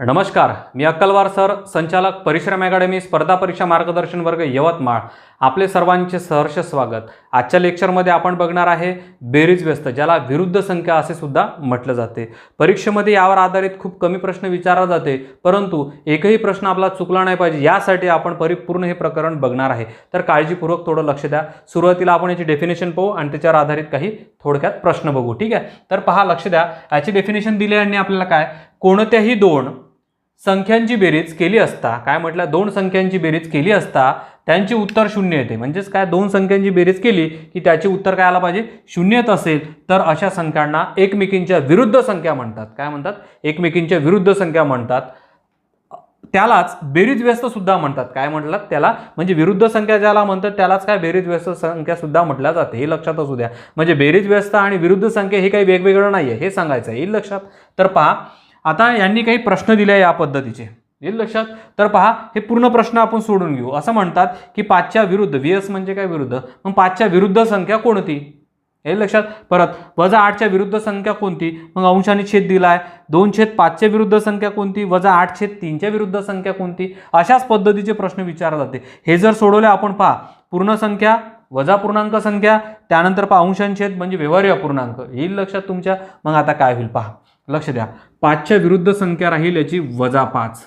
नमस्कार मी अक्कलवार सर संचालक परिश्रम अकॅडमी स्पर्धा परीक्षा मार्गदर्शन वर्ग यवतमाळ. आपले सर्वांचे सहर्ष स्वागत. आजच्या लेक्चरमध्ये आपण बघणार आहे बेरीज व्यस्त ज्याला विरुद्ध संख्या असे सुद्धा म्हटलं जाते. परीक्षेमध्ये यावर आधारित खूप कमी प्रश्न विचारला जाते परंतु एकही प्रश्न आपला चुकला नाही पाहिजे यासाठी आपण परिपूर्ण हे प्रकरण बघणार आहे. तर काळजीपूर्वक थोडं लक्ष द्या. सुरुवातीला आपण याची डेफिनेशन पाहू आणि त्याच्यावर आधारित काही थोडक्यात प्रश्न बघू ठीक आहे? तर पहा लक्ष द्या. याची डेफिनेशन दिली आणि आपल्याला काय? कोणत्याही दोन संख्यांची बेरीज केली असता काय म्हटलं? दोन संख्यांची बेरीज केली असता त्यांचे उत्तर शून्य येते. म्हणजेच काय? दोन संख्यांची बेरीज केली की त्याचे उत्तर काय आला पाहिजे? शून्य येत असेल. तर अशा संख्यांना एकमेकींच्या विरुद्ध संख्या म्हणतात. काय म्हणतात? एकमेकींच्या विरुद्ध संख्या म्हणतात. त्यालाच बेरीज व्यस्त सुद्धा म्हणतात. काय म्हटलं? त्याला म्हणजे विरुद्ध संख्या ज्याला म्हणतात त्यालाच काय बेरीज व्यस्त संख्या सुद्धा म्हटल्या जाते. हे लक्षात असू द्या. म्हणजे बेरीज व्यस्त आणि विरुद्ध संख्या हे काही वेगवेगळं नाही आहे हे सांगायचं आहे. येईल लक्षात? तर पहा आता यांनी काही प्रश्न दिले या पद्धतीचे. येईल लक्षात? तर पहा हे पूर्ण प्रश्न आपण सोडून घेऊ. असं म्हणतात की पाचच्या विरुद्ध व्ही एस म्हणजे काय विरुद्ध? मग पाचच्या विरुद्ध संख्या कोणती? हे लक्षात? परत वजा आठच्या विरुद्ध संख्या कोणती? मग अंशाने छेद दिला आहे दोन छेद पाचच्या विरुद्ध संख्या कोणती? वजा आठ छेद तीनच्या विरुद्ध संख्या कोणती? अशाच पद्धतीचे प्रश्न विचारले जाते. हे जर सोडवले आपण पहा पूर्ण संख्या वजा पूर्णांक संख्या त्यानंतर पहा अंशांछेद म्हणजे व्यवहार्य पूर्णांक. येईल लक्षात तुमच्या? मग आता काय होईल पहा. लक्ष द्या. पाचच्या विरुद्ध संख्या राहील याची वजा पाच.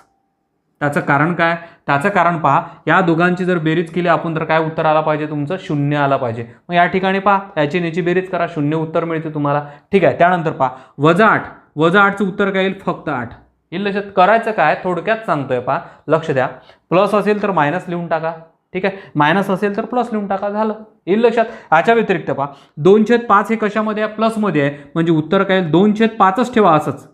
त्याचं कारण काय? त्याचं कारण पहा या दोघांची जर बेरीज केली आपण तर काय उत्तर आला पाहिजे तुमचं? शून्य आला पाहिजे. मग या ठिकाणी पहा याची नेची याची बेरीज करा शून्य उत्तर मिळते तुम्हाला. ठीक आहे त्यानंतर पहा वजा आठ. वजा आठचं उत्तर काय येईल? फक्त आठ. येईल लक्षात? करायचं काय? थोडक्यात सांगतोय पहा. लक्ष द्या. प्लस असेल तर मायनस लिहून टाका. ठीक आहे? मायनस असेल तर प्लस लिहून टाका झालं. येईल लक्षात? याच्या व्यतिरिक्त पहा. दोन छेद पाच हे कशामध्ये आहे? प्लसमध्ये आहे. म्हणजे उत्तर काय येईल? दोन छेद पाचच ठेवा असंच.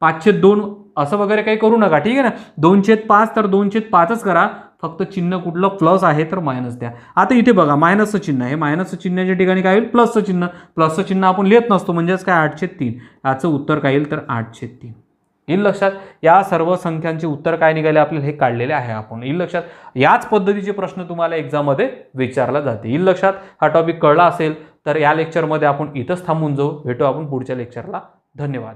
पाचशे दोन असं वगैरे काही करू नका ठीक आहे ना? दोनशे पाच तर दोनशे पाचच करा. फक्त चिन्ह कुठलं? प्लस आहे तर मायनस द्या. आता इथे बघा मायनसचं चिन्ह आहे. मायनसचं चिन्हाच्या ठिकाणी काय होईल प्लसचं चिन्ह. प्लसचं चिन्ह आपण लिहित नसतो म्हणजेच काय? आठशे तीन. याचं उत्तर काय येईल? तर आठशे तीन. येईल लक्षात या सर्व संख्यांचे उत्तर काय निघाले आपल्याला? हे काढलेले आहे आपण. येईल लक्षात याच पद्धतीचे प्रश्न तुम्हाला एक्झाममध्ये विचारला जाते. येईल लक्षात हा टॉपिक कळला असेल तर या लेक्चरमध्ये आपण इथंच थांबून जाऊ. भेटू आपण पुढच्या लेक्चरला धन्यवाद.